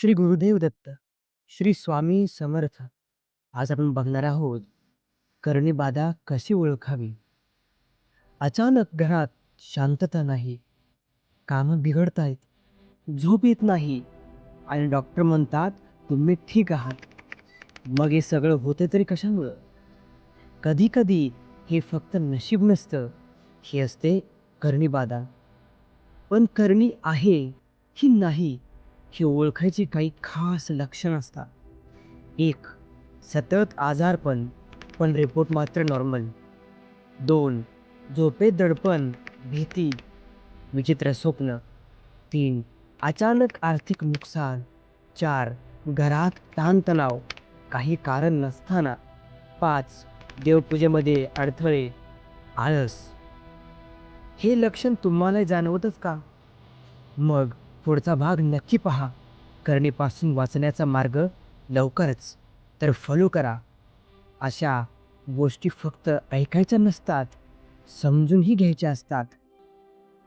श्री गुरुदेव दत्त श्री स्वामी समर्थ. आज आपण बघणार आहोत करणी बाधा कशी ओळखावी? अचानक घरात शांतता नाही कामं बिघडत आहेत झोप येत नाही आणि डॉक्टर म्हणतात तुम्ही ठीक आहात. मग हे सगळं होते तरी कशामुळं? कधी कधी हे फक्त नशीब नसतं हे असते करणी बाधा. पण करणी आहे की नाही ही ओळखायची काही खास लक्षणं असतात. एक सतत आजारपण पण रिपोर्ट मात्र नॉर्मल दोन झोपेत दडपण भीती विचित्र स्वप्न. तीन अचानक आर्थिक नुकसान. चार घरात ताणतणाव काही कारण नसताना. पाच देवपूजेमध्ये अडथळे आळस. हे लक्षण तुम्हाला जाणवतच का? मग पुढचा भाग नक्की पहा. करणीपासून वाचण्याचा मार्ग लवकरच. तर फॉलो करा. अशा गोष्टी फक्त ऐकायच्या नसतात समजूनही घ्यायच्या असतात.